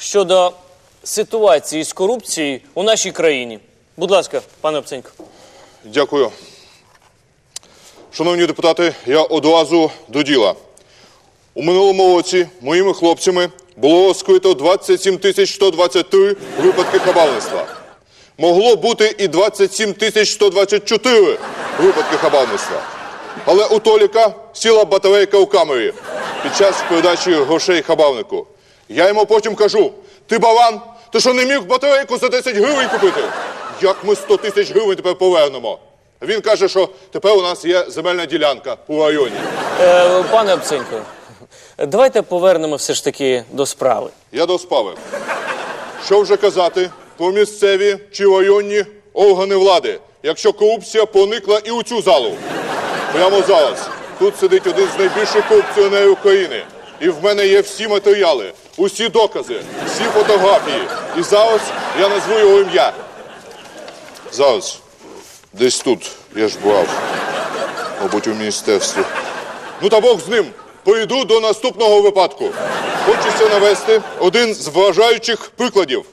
щодо ситуації з корупцією у нашій країні. Будь ласка, пане Обценько. Дякую. Шановні депутати, я одразу до діла. У минулому році моїми хлопцями було розкрито 27 тисяч 123 випадки хабарництва. Могло бути і 27 тисяч 124 випадки хабарництва. Але у Толіка сіла батарейка у камері під час передачі грошей хабарнику. Я йому потім кажу: ти баран, ти що не міг батарейку за 10 гривень купити? Як ми 100 тисяч гривень тепер повернемо? Він каже, що тепер у нас є земельна ділянка у районі. Е, пане Обценько, давайте повернемо все ж таки до справи. Я до справи. Що вже казати про місцеві чи районні органи влади, якщо корупція проникла і у цю залу? Прямо зараз. Тут сидить один з найбільших корупціонерів України. І в мене є всі матеріали, усі докази, всі фотографії. І зараз я назву його ім'я. Зараз. Десь тут. Я ж брав. Мабуть, у міністерстві. Ну та Бог з ним. Пойду до наступного випадку. Хочеться навести один з вражаючих прикладів.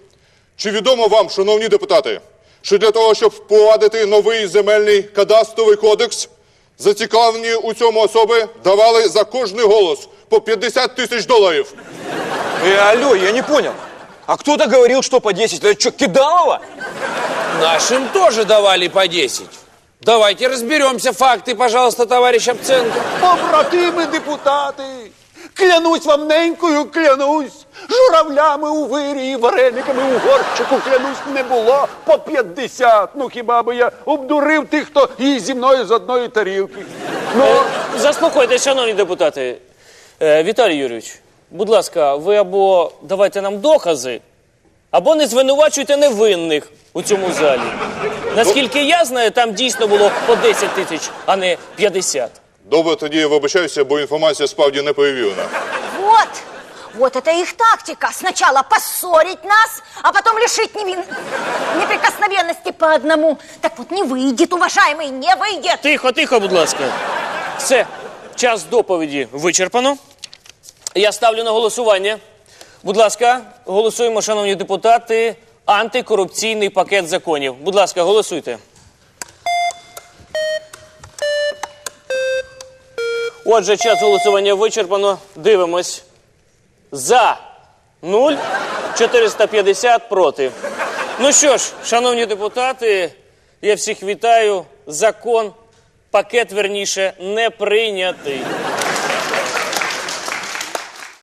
Чи відомо вам, шановні депутати, що для того, щоб впровадити новий земельний кадастровий кодекс, зацікавлені у цьому особи давали за кожний голос по 50 тисяч доларів. Э, алло, я не понял. А кто-то говорил, что по 10. Это что, Кидалова? Нашим тоже давали по 10. Давайте разберемся. Факты, пожалуйста, товарищ Обценко. Побратими депутати, клянусь вам ненькою, клянусь, журавлями у вирі і варениками у горщику, клянусь, не було по 50. Ну хіба би я обдурив тих, хто їсть зі мною з одної тарілки. Ну, Е, заспокойтесь, шановні депутати. Е, Віталій Юрійович, будь ласка, ви або давайте нам докази, або не звинувачуйте невинних у цьому залі. Наскільки я знаю, там дійсно було по 10 тисяч, а не 50. Добре, тоді я вибачаюся, бо інформація справді не перевірена. Вот, вот это их тактика. Сначала поссорить нас, а потом лишить невин... неприкосновенности по одному. Так вот не выйдет, уважаемый, не выйдет. Тихо, тихо, будь ласка. Все, час доповіді вичерпано. Я ставлю на голосування. Будь ласка, голосуємо, шановні депутати, антикорупційний пакет законів. Будь ласка, голосуйте. Отже, час голосування вичерпано. Дивимось. За 0, 450 проти. Ну що ж, шановні депутати, я всіх вітаю. Закон, пакет верніше, не прийнятий.